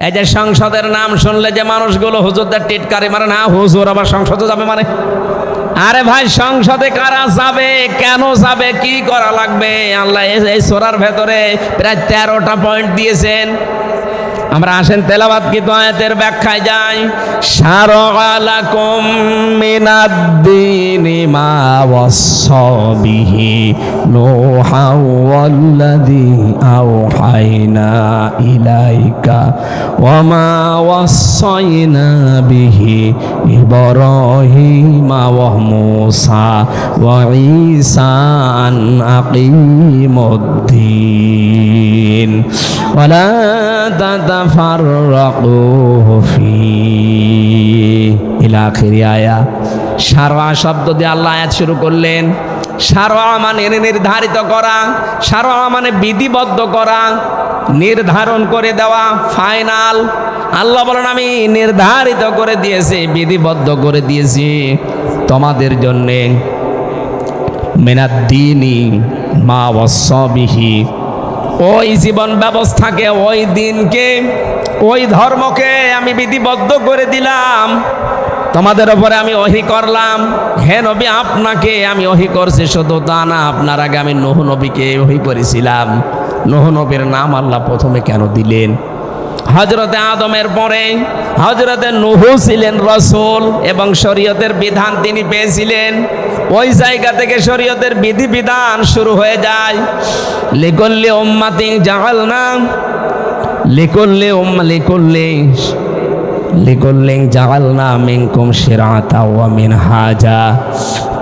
এই যে সংসদের নাম শুনলে যে মানুষগুলো হুজুরদের টিটকারি মারে, না, হুজুর আবার সংসদে যাবে মানে? আরে ভাই, সংসদে কারা যাবে? কেন যাবে? কি করা লাগবে? আল্লাহ এই- সোরার ভেতরে প্রায় তেরোটা পয়েন্ট দিয়েছেন। আমরা আসেন তেলাবাদ কি তো আয়াতের ব্যাখ্যায় যাই। শারআলাকুম মিনাদ-দীনি মা ওয়াসসা বিহি নূহা ওয়াল্লাযী ইলাইকা ওয়া মা বিহি ইব্রাহিমা ওয়া মূসা ওয়া ঈসা আন আকিমুদ্দিন ওয়ালা আয়া সারওয়া শব্দ দিয়ে আল্লাহ আয়াত শুরু করলেন। সারওয়া মানে নির্ধারিত করা সারওয়া মানে বিধিবদ্ধ করা, নির্ধারণ করে দেওয়া, ফাইনাল। আল্লাহ বলেন, আমি নির্ধারিত করে দিয়েছি, বিধিবদ্ধ করে দিয়েছি তোমাদের জন্যে। মেনাদ্দিনী মা বসবিহি ওই জীবন ব্যবস্থাকে, ওই দিনকে, ওই ধর্মকে আমি বিধিবদ্ধ করে দিলাম। তোমাদের ওপরে আমি ওহি করলাম। হে নবী, আপনাকে আমি ওহি করছি, শুধু তা না, আপনার আগে আমি নহু নবীকে ওহি করেছিলাম। নহু নবীর নাম আল্লাহ প্রথমে কেন দিলেন? হজরতে আদমের পরে হজরতে নুহু ছিলেন রসুল এবং শরীয়তের বিধান তিনি পেয়েছিলেন। ওই জায়গা থেকে শরীয়তের বিধি বিধান শুরু হয়ে যায়। লিকল্লি উম্মাতি জাহাল না লিকল্লি উম্মা, লিকল্লি, লিকল্লিং জাগাল না মিনকুম মিন হাজা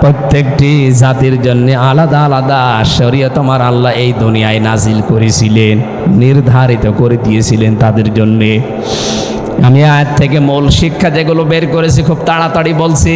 প্রত্যেকটি জাতির জন্য আলাদা আলাদা শরীয়ত আমার আল্লাহ এই দুনিয়ায় নাজিল করেছিলেন, নির্ধারিত করে দিয়েছিলেন তাদের জন্যে। আমি আয়াত থেকে মূল শিক্ষা যেগুলো বের করেছি, খুব তাড়াতাড়ি বলছি।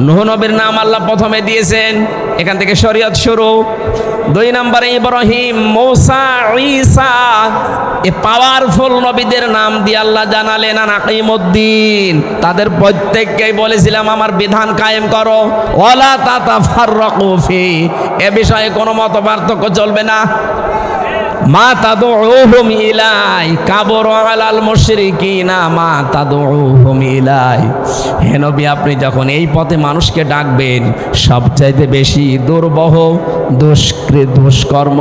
নবীর নাম আল্লাহ প্রথমে দিয়েছেন। এখান থেকে শরীয়ত শুরু। দুই নম্বরে ইব্রাহিম, মৌসা, ঈসা। এ পাওয়ারফুল নবীদের নাম দিয়ে আল্লাহ জানালেন আর তাদের প্রত্যেককেই বলেছিলাম, আমার বিধান কায়েম করো। ওলা তাতা ফাররাকুফি এ বিষয়ে কোনো মত পার্থক্য চলবে না। মা তাদুহুম ইলাই কাবর আলাল মুশরিকিনা, মা তাদুহুম ইলাই হে নবী, আপনি যখন এই পথে মানুষকে ডাকবেন, সবচাইতে বেশি দুর্বহ, দুষ্কৃ, দুষ্কর্ম,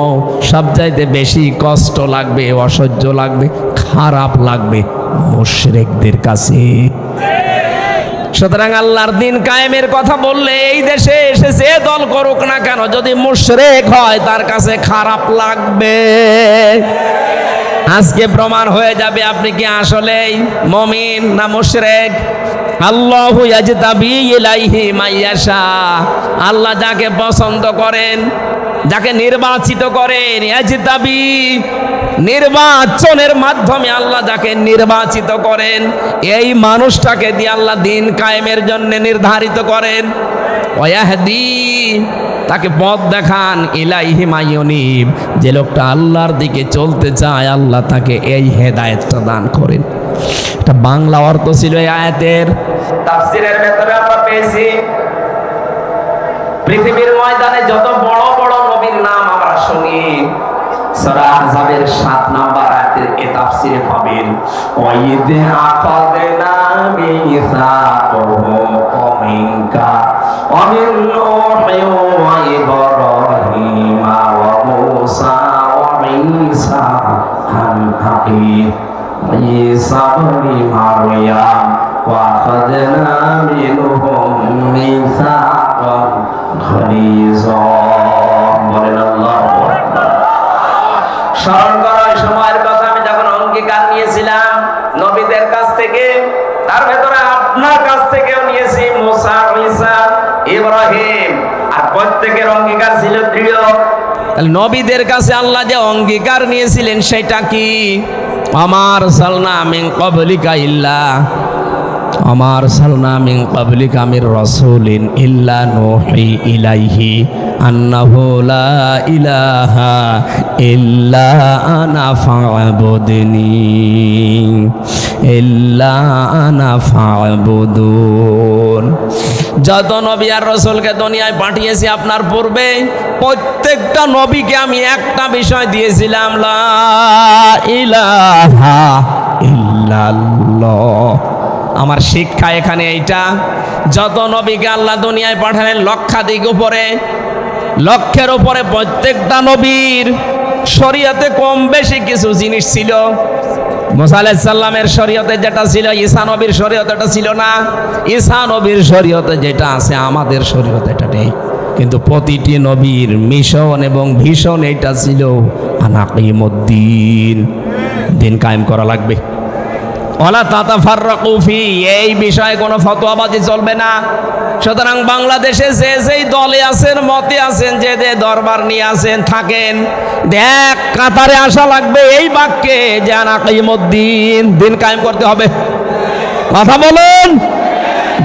সবচাইতে বেশি কষ্ট লাগবে, অসহ্য লাগবে, খারাপ লাগবে মুশরিকদের কাছে। সুতরাং আল্লাহর দিন কায়েমের কথা বললে এই দেশে এসে যে দল করুক না কেন, যদি মুশরেক হয় তার কাছে খারাপ লাগবে। আজকে প্রমাণ হয়ে যাবে আপনি কি আসলেই মমিন না মুশরেক। আল্লাহু আল্লাহ যাকে পছন্দ করেন, যাকে নির্বাচিত করেন, ইয়াজতাবি নির্বাচনের মাধ্যমে আল্লাহ যাকে নির্বাচিত করেন, এই মানুষটাকে দিয়ে আল্লাহ দিন কায়েমের জন্য নির্ধারিত করেন। ওয়াহদি, তাকে পথ দেখান, ইলাইহি মাইয়নিব যে লোকটা আল্লাহর দিকে চলতে চায়, আল্লাহ তাকে এই হেদায়েতটা দান করেন। এটা বাংলা অর্থ ছিল এই আয়াতের। তাফসিরের ভেতরে আমরা পেয়েছি, পৃথিবীর ময়দানে যত বড় বড় নবীর নাম আমরা শুনি, সূরা আহজাবের 7 নাম্বার আয়াতের এ তাফসিরে পাবেন, ওয়াইদ আফাদনা মিসাকুহুম মিনকা ওয়া মিন নূহি ওয়া ইব্রাহিম ওয়া মূসা ঈসা ইবনে মারইয়াম ওয়া আখাযনা মিনহুম বলেন আল্লাহু স্মরণ সময়ের কথা আমি যখন অঙ্গীকার নিয়েছিলাম, নবীদের কাছ থেকে, তার ভেতরে আপনার কাছ থেকেও নিয়েছি মুসা, ঈসা, ইব্রাহিম। আর প্রত্যেকের অঙ্গীকার ছিল দৃঢ়। নবীদের কাছে আল্লাহ যে অঙ্গীকার নিয়েছিলেন, সেটা কি? আমার সালনা মিন কবলিকা ইল্লা, আমার সালনা মিন পাবলিক আমির রসুলিন ইল্লা নোহি ইলাইহি আন্নাহু ইলাহা ইল্লা আনা ফা'বুদনি, ইল্লা আনা যত নবী আর রসুলকে দুনিয়ায় পাঠিয়েছি আপনার পূর্বে, প্রত্যেকটা নবীকে আমি একটা বিষয় দিয়েছিলাম, লা আমার শিক্ষা এখানে এইটা, যত নবীকে আল্লাহ দুনিয়ায় পাঠালেন লক্ষাধিক উপরে, লক্ষের উপরে প্রত্যেকটা নবীর শরীয়তে কম বেশি কিছু জিনিস ছিল। মুসা আলাইসাল্লামের শরীয়তে যেটা ছিল, ঈসা নবীর শরীয়তে এটা ছিল না। ঈসা নবীর শরীয়তে যেটা আছে, আমাদের শরীয়তে এটা নেই। কিন্তু প্রতিটি নবীর মিশন এবং ভীষণ এটা ছিল আনাকিমুদ্দিন দিন কায়েম করা লাগবে। ওলা তাতা ফার্রাকুফি এই বিষয়ে কোনো ফতোয়াবাজি চলবে না। সুতরাং বাংলাদেশে যে যেই দলে আছেন, মতে আছেন, যে যে দরবার নিয়ে আছেন, থাকেন। দেখ, কাতারে আসা লাগবে এই বাক্যে যে আনাকিমুদ্দিন দিন কায়েম করতে হবে। কথা বলুন।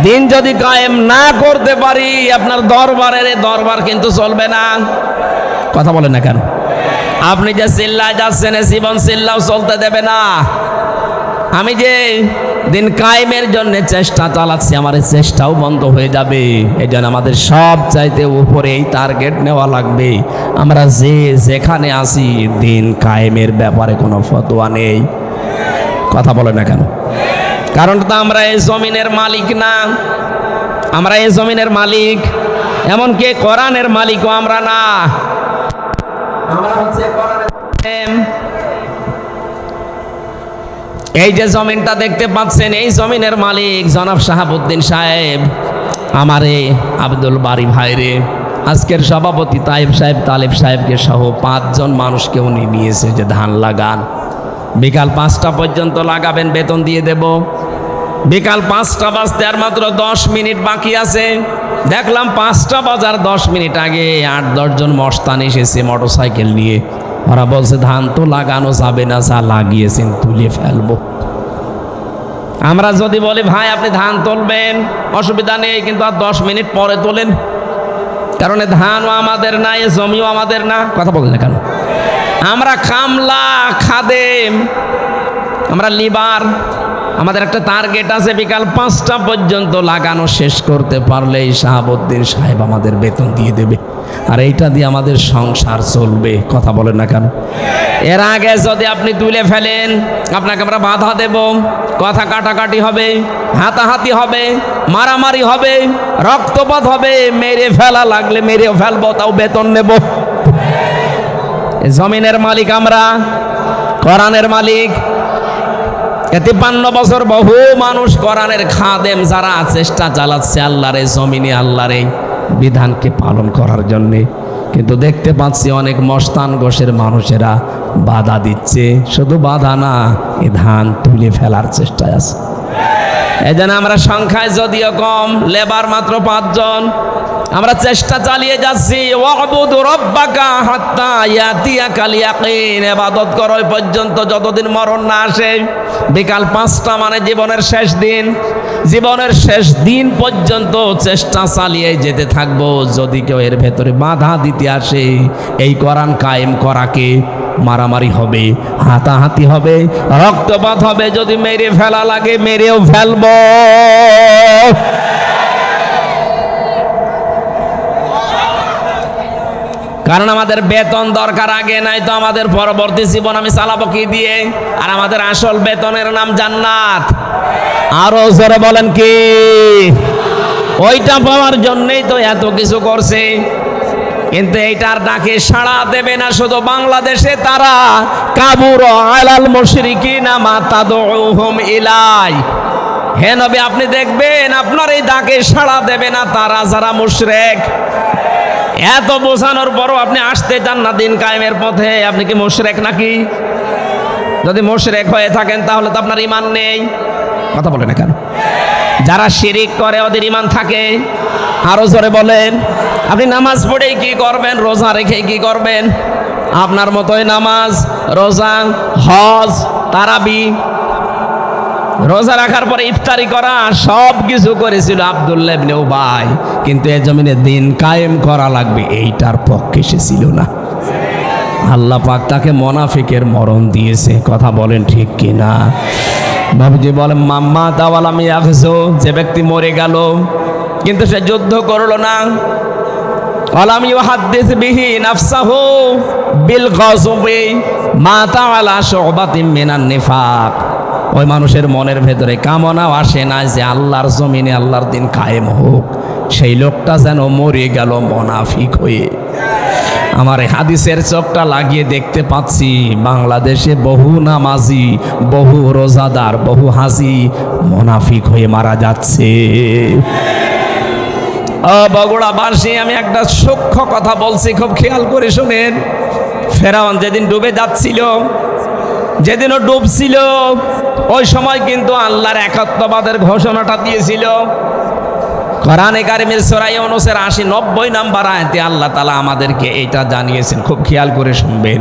দিন যদি কায়েম না করতে পারি, আপনার দরবারের দরবার কিন্তু চলবে না। কথা বলেন না কেন? আপনি যে চিল্লায় যাচ্ছেন জীবন চিল্লাও চলতে দেবে না। আমি যে দিন কায়েমের জন্য চেষ্টা চালাচ্ছি, আমার চেষ্টাও বন্ধ হয়ে যাবে। এই জন্য আমাদের সব চাইতে উপরে এই টার্গেট নেওয়া লাগবে। আমরা যে যেখানে আসি দিন কায়েমের ব্যাপারে কোনো ফতোয়া নেই। কথা বলে না কেন? কারণ তো আমরা এই জমিনের মালিক না। আমরা এই জমিনের মালিক, এমনকি কোরআনের মালিকও আমরা না। আমরা হচ্ছে কোরআনের এই যে জমিনটা দেখতে পাচ্ছেন, এই জমিনের মালিক জনাব শাহাবুদ্দিন সাহেব। আমারে আব্দুল বাড়ি ভাইরে আজকের সভাপতি তাইব সাহেব, তালেব সাহেবকে সহ পাঁচজন মানুষকে উনি নিয়েছে যে ধান লাগান। বিকাল পাঁচটা পর্যন্ত লাগাবেন, বেতন দিয়ে দেব। বিকাল পাঁচটা বাজতে আর মাত্র দশ মিনিট বাকি আছে। দেখলাম পাঁচটা বাজার দশ মিনিট আগে আট দশজন মস্তান এসেছে মোটর সাইকেল নিয়ে। ওরা বলছে, ধান তো লাগানো যাবে না, যা লাগিয়েছেন তুলে ফেলব। আমরা যদি বলি, ভাই, আপনি ধান তুলবেন, অসুবিধা নেই, কিন্তু আর দশ মিনিট পরে তোলেন। কারণ ধানও আমাদের না, এ জমিও আমাদের না। কথা বলছেন না কেন? আমরা কামলা খাদেম, আমরা লিবার, আমাদের একটা টার্গেট আছে, বিকাল পাঁচটা পর্যন্ত লাগানো শেষ করতে পারলেই শাহাবুদ্দিন সাহেব আমাদের বেতন দিয়ে দেবে। আর এইটা দিয়ে আমাদের সংসার চলবে, কথা বলেন না কেন? এর আগে যদি আপনি তুলে ফেলেন, আপনাকে আমরা বাধা দেব। কথা কাটাকাটি হবে, হাতাহাতি হবে, মারামারি হবে, রক্তপাত হবে, মেরে ফেলা লাগলে মেরেও ফেলব, তাও বেতন নেব। জমিনের মালিক আমরা, কোরআনের মালিক। তিপ্পান্ন বছর বহু মানুষ কোরআনের খাদেম যারা, চেষ্টা চালাচ্ছে আল্লাহর, জমিনে আল্লাহর। বিধানকে পালন করার জন্যে। কিন্তু দেখতে পাচ্ছি অনেক মস্তান গোষের মানুষেরা বাধা দিচ্ছে। শুধু বাধা না, এ ধান তুলে ফেলার চেষ্টায় আছে। এই জন্য আমরা সংখ্যায় যদিও কম, লেবার মাত্র পাঁচজন। আমরা চেষ্টা চালিয়ে যাচ্ছি। ওয়াবুদু রব্বাকা হাত্তা ইয়াতিয়াকাল ইয়াকিন। ইবাদত করো পর্যন্ত যতদিন মরণ না আসে। বিকাল পাঁচটা মানে জীবনের শেষ দিন। জীবনের শেষ দিন পর্যন্ত চেষ্টা চালিয়ে যেতে থাকব। যদি কেউ এর ভেতরে বাধা দিতে আসে, এই কোরআন কায়েম করাকে মারামারি হবে, হাতাহাতি হবে, রক্তপাত হবে। যদি মেরে ফেলা লাগে, মেরেও ফেলব। কারণ আমাদের বেতন দরকার, আগে নাই তো আমাদের পরবর্তী জীবন আমি চালাবো কি দিয়ে? আর আমাদের আসল বেতনের নাম জান্নাত। আরও জোরে বলেন কি? ওইটা পাওয়ার জন্যই তো এত কিছু করছে। কিন্তু এইটার ডাকে সাড়া দেবে না, শুধু বাংলাদেশে তারা। কাবুর আলাল মুশরিকিনা মা তাদউহুম ইলাই। হে নবী, আপনি দেখবেন আপনার এই ডাকে সাড়া দেবে না তারা যারা মুশরিক। এত বোঝানোর পরও আপনি আসতে চান না দিন কায়েমের পথে। আপনি কি মুশরেক নাকি? যদি মুশরেক হয়ে থাকেন তাহলে তো আপনার ইমান নেই। কথা বলে না কেন? যারা শিরিক করে ওদের ইমান থাকে। আরও জোরে বলেন, আপনি নামাজ পড়েই কি করবেন? রোজা রেখে কি করবেন? আপনার মতোই নামাজ, রোজা, হজ, তারাবি রোজা রাখার পরে ইফতারি করা সব কিছু করেছিল আবদুল্লাহ উবাই। কিন্তু এ জমিনে দিন কায়েম করা লাগবে, এইটার পক্ষে সে ছিল না। আল্লাহ পাক তাকে মোনাফিকের মরণ দিয়েছে, কথা বলেন ঠিক কি না বাবুজি বলেন, মাম্মা আমি আখছো যে ব্যক্তি মরে গেল, কিন্তু সে যুদ্ধ করল না। আলাম ইউহাদ্দিস বিহি নাফসাহু বিল গজবি মা তাআলা শুবাতিন মিনান নিফাক। ওই মানুষের মনের ভেতরে কামনাও আসে না যে আল্লাহর জমিনে আল্লাহর দিন কায়েম হোক। সেই লোকটা যেন মরে গেল মনাফিক হয়ে। আমার হাদিসের চোখটা লাগিয়ে দেখতে পাচ্ছি, বাংলাদেশে বহু নামাজি, বহু রোজাদার, বহু হাজি মোনাফিক হয়ে মারা যাচ্ছে। ও বগুড়াবাসী আমি একটা সূক্ষ্ম কথা বলছি, খুব খেয়াল করে শুনেন। ফেরাউন যেদিন ডুবে যাচ্ছিল যেদিন ও ডুবছিল, ওই সময় কিন্তু আল্লাহর একাত্মবাদের ঘোষণাটা দিয়েছিল। কোরআনে কারিমের সরাই অনুসের আশি নব্বই নাম্বার আয়তে আল্লাহ তালা আমাদেরকে এটা জানিয়েছেন। খুব খেয়াল করে শুনবেন।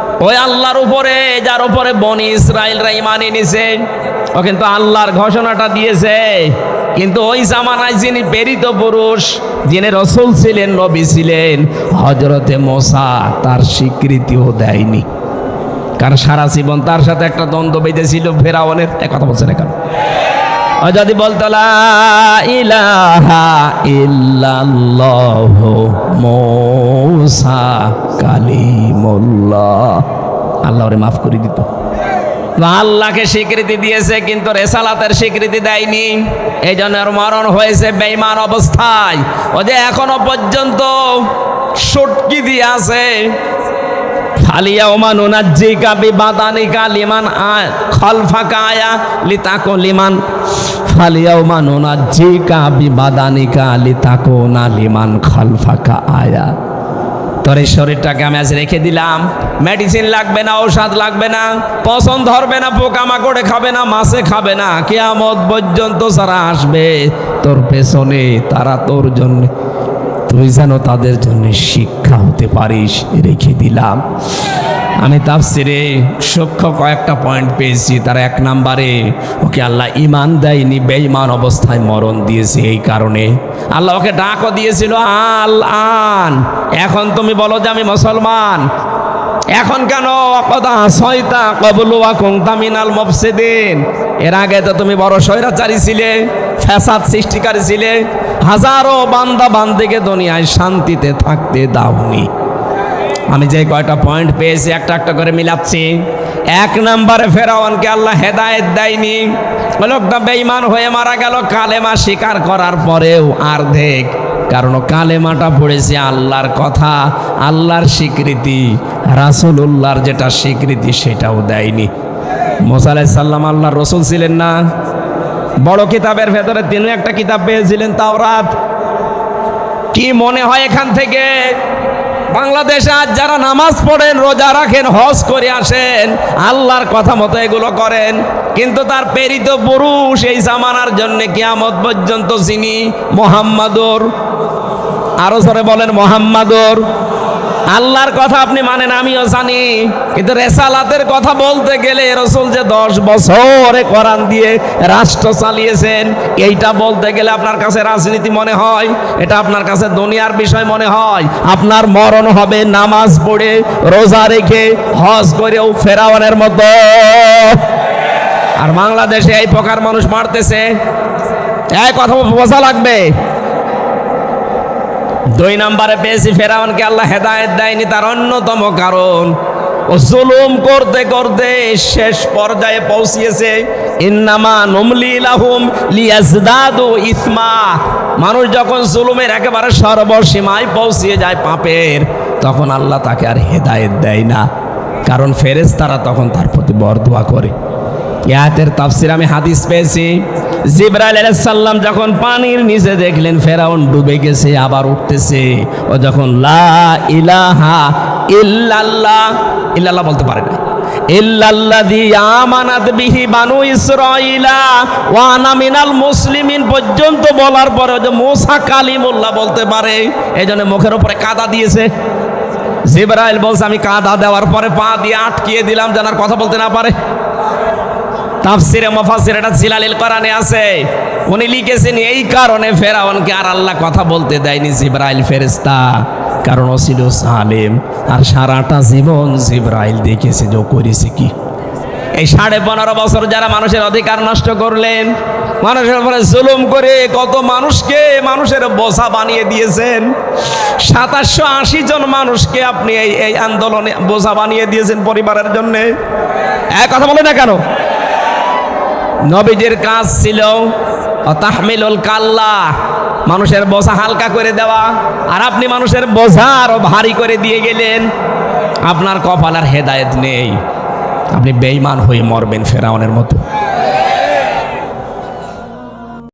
ওই আল্লাহর উপরে, যার উপরে বনি ইসরায়েলরা ইমান এনেছে। ও কিন্তু আল্লাহর ঘোষণাটা দিয়েছে। কিন্তু ওই জামানায় যিনি প্রেরিত পুরুষ, যিনি রসুল ছিলেন, নবী ছিলেন হজরতে মোসা তার স্বীকৃতিও দেয়নি। কারণ সারা জীবন তার সাথে একটা দ্বন্দ্ব বেঁধেছিল ফেরাওয়ানের কথা বলছেন এখন যদি বলতো ইলাহা ইল্লাল্লাহ আল্লাহ মাফ করে দিত। আল্লাহকে স্বীকৃতি দিয়েছে, কিন্তু রেসালাতের স্বীকৃতি দেয়নি। এই জন্য মরণ হয়েছে বেইমান অবস্থায়। ও যে এখনও পর্যন্ত সটকি দিয়ে আছে ফালিয়া ওমান উনাজ্জিকা বিবাদানিকা লিমান আয় খলফাকা আয়া লিতাকো লিমান। ফালিয়া ওমান উনাজ্জিকা বিবাদানিকা লিতাকো না লিমান খলফাকা আয়া। তোর শরীরটাকে আমি আজ রেখে দিলাম। মেডিসিন লাগবে না, ঔষধ লাগবে না, পছন্দ ধরবে না, পোকামাকড়ে খাবে না, মাছে খাবে না, কেয়ামত পর্যন্ত যারা আসবে তোর পেছনে, তারা তোর জন্য। তুই যেন তাদের জন্য শিক্ষা হতে পারিস, রেখে দিলাম। আমি তাফসিরে সূক্ষ্ম কয়েকটা পয়েন্ট পেয়েছি, তার এক নাম্বারে, ওকে আল্লাহ ইমান দেয়নি, বেঈমান অবস্থায় মরণ দিয়েছে এই কারণে। আল্লাহ ওকে ডাকও দিয়েছিল, আল আন, এখন তুমি বলো যে আমি মুসলমান। এখন কেন? কথা সয়তা কবলুয়া কুংতামিনাল মফসিদিন। এর আগে তো তুমি বড় স্বৈরাচারী ছিলে। ফ্যাসাদ সৃষ্টিকারী ছিলে হাজারো বান্দা বান্দিকে দুনিয়ায় শান্তিতে থাকতে দাওনি। আমি যে কয়টা পয়েন্ট পেয়েছি, একটা একটা করে মিলাচ্ছি। এক নম্বরে ফেরাওয়ানকে আল্লাহ হেদায়েত দেয়নি। লোকটা বেইমান হয়ে মারা গেল, কালেমা স্বীকার করার পরেও আর দেখ কারণ কালেমাটা পড়েছে আল্লাহর কথা, আল্লাহর স্বীকৃতি, রাসুলুল্লাহর যেটা স্বীকৃতি সেটাও দেয়নি। মোসা সাল্লাম আল্লাহর রসুল ছিলেন না? বড় কিতাবের ভেতরে তিনি একটা কিতাব পেয়েছিলেন, তাওরাত। কি মনে হয় এখান থেকে? বাংলাদেশে আজ যারা নামাজ পড়েন, রোজা রাখেন, হজ করে আসেন, আল্লাহর কথা মতো এগুলো করেন, কিন্তু তার প্রেরিত পুরুষ এই জামানার জন্য কিয়ামত পর্যন্ত যিনি মোহাম্মদর, আরও সরে বলেন মোহাম্মদর। আল্লাহর কথা আপনি মানেন, আমিও জানি। কিন্তু রেসালাতের কথা বলতে গেলে রসুল যে দশ বছরে কোরআন দিয়ে রাষ্ট্র চালিয়েছেন, এইটা বলতে গেলে আপনার কাছে রাজনীতি মনে হয়? এটা আপনার কাছে দুনিয়ার বিষয় মনে হয়? আপনার মরণ হবে নামাজ পড়ে, রোজা রেখে, হজ করেও ফেরাওয়ানের মতো। আর বাংলাদেশে এই প্রকার মানুষ মারতেছে। এক কথা বোঝা লাগবে। দুই নম্বরে পেয়েছি ফেরাউনকে, আল্লাহ হেদায়ত দেয়নি, তার অন্যতম কারণ, ও জুলুম করতে করতে শেষ পর্যায়ে পৌঁছিয়েছে, ইন্নামা নমলি লিয়াজদাদু ইসমা। মানুষ যখন জুলুমের একেবারে সর্বসীমায় পৌঁছিয়ে যায় পাপের, তখন আল্লাহ তাকে আর হেদায়েত দেয় না, কারণ ফেরেশতারা তখন তার প্রতি বরদোয়া করে। ইয়াতের তাফসির আমি হাদিস পেয়েছি জিব্রাইল সাল্লাম যখন পানির নিচে দেখলেন, ফেরাউন ডুবে গেছে, আবার উঠতেছে। ও যখন, লা ইলাহা ইল্লাল্লাহ ইল্লাল্লাহ বলতে পারে না। ইল্লাল্লাযী আমানাত বিহি বানু ইসরাঈলা ওয়া আনা মিনাল মুসলিমিন, পর্যন্ত বলার পরে যে মুসা কালিমুল্লাহ বলতে পারে। এজন্য মুখের উপরে কাদা দিয়েছে। জিব্রাইল বলছে, আমি কাদা দেওয়ার পরে পা দিয়ে আটকিয়ে দিলাম যেন আর কথা বলতে না পারে। তাফসিরে মুফাসসির এটা জিলালিল কোরআনে আছে। উনি লিখেছেন, এই কারণে ফেরাউনকে আর আল্লাহ কথা বলতে দেয়নি জিব্রাইল ফেরেশতা। কারণ ও ছিল সালেম। আর সারাটা জীবন জিব্রাইল দেখেছে যে করেছে কি। এই সাড়ে পনেরো বছর যারা মানুষের অধিকার নষ্ট করলেন, মানুষের উপরে জুলুম করে কত মানুষকে মানুষের বোঝা বানিয়ে দিয়েছেন। সাতাশশো আশি জন মানুষকে আপনি এই এই আন্দোলনে বোঝা বানিয়ে দিয়েছেন পরিবারের জন্যে। এক কথা বলে না কেন? নবীজির কাজ ছিল তাহমিলুল কাল্লা, মানুষের বোঝা হালকা করে দেওয়া। আর আপনি মানুষের বোঝা আরও ভারী করে দিয়ে গেলেন। আপনার কপাল আর হেদায়েত নেই। আপনি বেঈমান হয়ে মরবেন ফেরাউনের মতো।